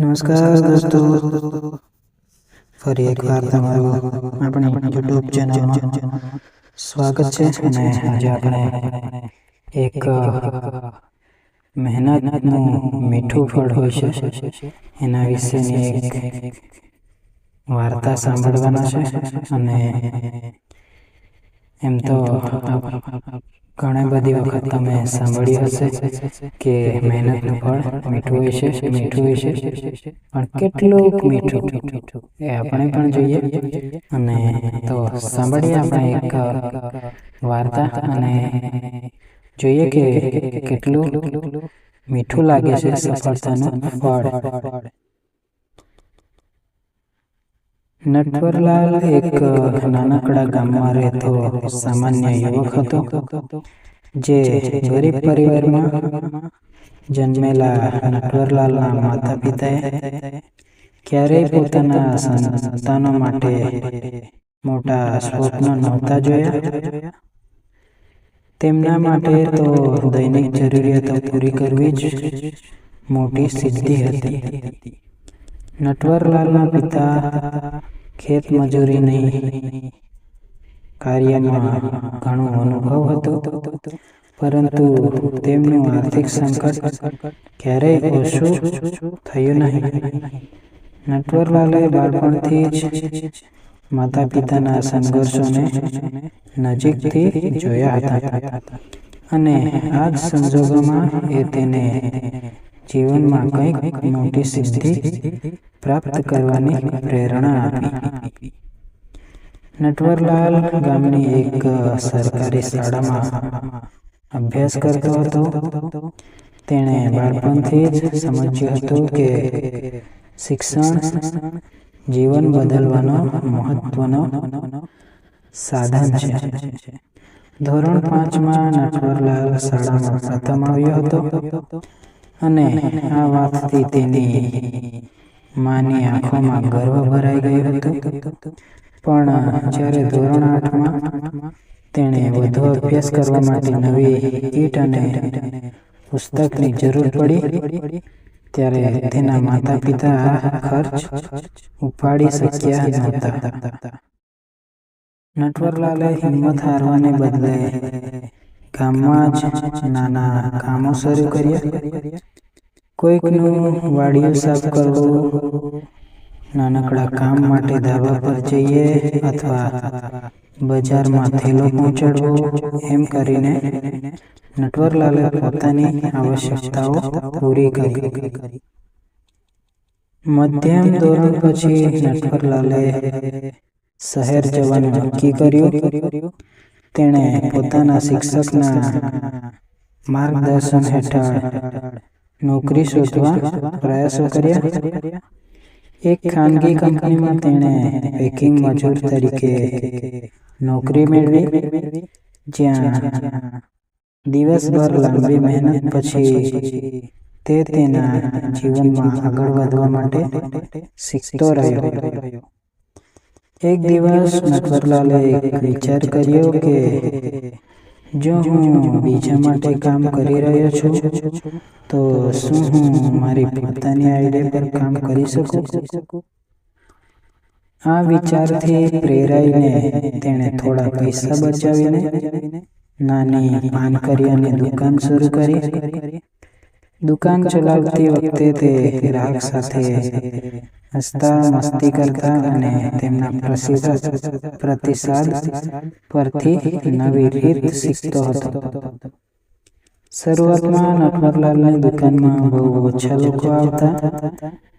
નમસ્કાર દોસ્તો. ફરી એકવાર તમારું આપણી યુટ્યુબ ચેનલમાં સ્વાગત છે અને આજે આપણે એક મહેનતનું મીઠું ફળ હોય છે. એના વિશેની એક વાર્તા સાંભળવાના છે અને એમ તો ઘણી બધી વખત તમે સાંભળ્યું હશે કે મહેનતનું ફળ મીઠું હોય છે મીઠું હોય છે. પણ કેટલું મીઠું? એ આપણે પણ જોઈએ. અને તો સાંભળીએ આપણે એક વાર્તા અને જોઈએ કે કેટલું મીઠું લાગે છે સફળતાનું ફળ. નટવરલાલ એક નાનકડા ગામમાં રહેતો સામાન્ય યુવક હતો, જે ગરીબ પરિવારમાં જન્મેલા નટવરલાલના માતા પિતાએ ક્યારેય પોતાના સંતાનો માટે મોટા સ્વપ્ન નહોતા જોયા. તેમના માટે તો દૈનિક જરૂરિયાતો પૂરી કરવી જ મોટી સિદ્ધિ હતી. નટવરલાલના પિતા, ખેત મજૂરીની કાર્યમાં ઘણો અનુભવ હતો. પરંતુ તેમનું આર્થિક સંકટ ક્યારેય ઓછું થયું નહીં. નટવરલાલે બાળપણથી જ માતા પિતાના સંઘર્ષોને નજીકથી જોયા હતા. અને આ સંજોગોમાં એ તેને જીવનમાં કંઈક મોટી સિદ્ધિ પ્રાપ્ત કરવાની પ્રેરણા આપી. નટવરલાલ ગામની એક સરકારી શાળામાં અભ્યાસ કરતો હતો. તેણે બાળપણથી જ સમજ્યું હતું કે શિક્ષણ જીવન બદલવાનો મહત્વનો સાધન છે. ધોરણ પાંચમાં નટવરલાલ શાળામાં પ્રથમ આવ્યો હતો. અને આ વાતથી તેની માની આંખોમાં ગર્વ ભરાઈ ગયો હતો. પણ જ્યારે ધોરણ આઠમાં તેણે વધુ અભ્યાસ કરવા માટે નવી કીટ અને પુસ્તકની જરૂર પડી, ત્યારે તેના માતા પિતા ખર્ચ ઉપાડી શક્યા નહોતા. નટવરલાલે હિંમત હારવાને બદલે ગામમાં જ નાના કામો શરૂ કર્યા કોઈકનું વાડિયું સાફ કરવું, નાનકડા કામ માટે ધાબા પર જઈએ અથવા બજારમાં થેલો પહોંચાડવો, એમ કરીને નટવરલાલે પોતાની આવશ્યકતાઓ પૂરી કરી. મધ્યમ ધોરણ પછી નટવરલાલે શહેર જવાનું નક્કી કર્યું. તેણે પોતાના શિક્ષકના માર્ગદર્શન હેઠળ નોકરી શોધવા પ્રયાસો કર્યા. એક ખાનગી કંપનીમાં તેણે પેકિંગ મજૂર તરીકે નોકરી મેળવી જ્યાં દિવસભર લાંબી મહેનત પછી તે તેના જીવનમાં આગળ વધવા માટે શીખતો રહ્યો. એક દિવસ નટવરલાલે એક વિચાર કર્યો કે જો હું બીજા માટે કામ કરી રહ્યો છું તો શું હું મારી પોતાની આઈડિયા પર કામ કરી શકું? આ વિચારથી પ્રેરાઈને તેણે થોડા પૈસા બચાવીને નાની પાનકરિયાની દુકાન શરૂ કરી. દુકાન ચલાવતી વખતે તે ગ્રાહક સાથે હસતા મસ્તી કરતા અને તેમના પ્રસિદ્ધ પ્રતિસાદ પરથી નવી રીત શીખતો હતો શરૂઆતમાં નટવરલાલની દુકાનમાં બહુ ઓછા લોકો આવતા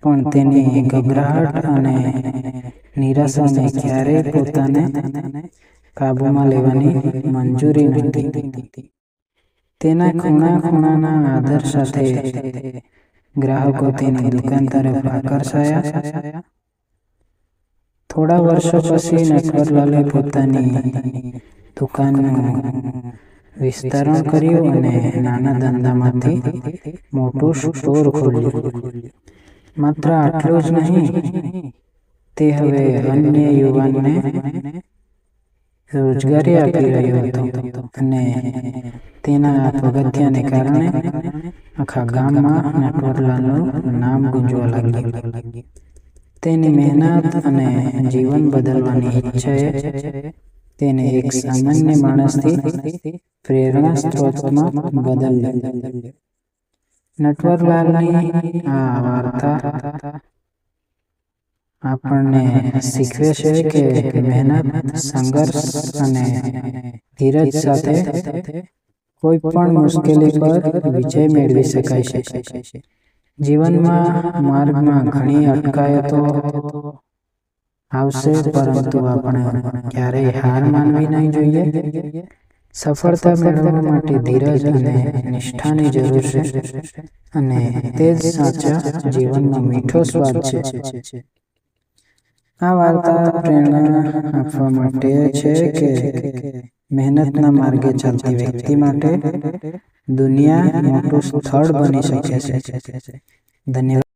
પણ તેની ગભરાહટ અને નિરાશાને ક્યારેય પોતાને કાબૂમાં લેવાની મંજૂરી નહોતી તેના ખૂણા ખૂણાના આદર સાથે ગ્રાહકો તેની દુકાન તરફ આકર્ષાયા. થોડા વર્ષો પછી નટવરલાલે પોતાની દુકાનનું વિસ્તરણ કર્યું અને નાના ધંધામાંથી મોટું સ્ટોર ખોલ્યું. માત્ર આટલું જ નહીં તે હવે અન્ય યુવાનને રોજગારી આપી રહ્યો હતો. અને તેના પગથિયાને કારણે આખા ગામમાં નટવરલાલનું નામ ગુંજવા લાગ્યું. તેની મહેનત અને જીવન બદલવાની ઈચ્છાએ તેને એક સામાન્ય માણસથી પ્રેરણા સ્ત્રોતમાં બદલ્યો. નટવરલાલની આ વાર્તા આપણને શીખવે છે કે મહેનત, સંઘર્ષ અને ધીરજ સાથે કોઈ પણ મુશ્કેલી પર વિજય મેળવી શકાય છે. જીવનમાં માર્ગમાં ઘણી અટકાયતો આવશે, પરંતુ આપણે ક્યારેય હાર માનવી નહીં જોઈએ. સફળતા મેળવવા માટે ધીરજ અને નિષ્ઠાની જરૂર છે અને તે જ સાચા જીવનનો મીઠો સ્વાદ છે. આ વાર્તા પ્રેરણા આપવા માટે છે કે મહેનતના માર્ગે ચાલતી વ્યક્તિ માટે દુનિયા મોટું સ્થળ બની શકે છે. ધન્યવાદ.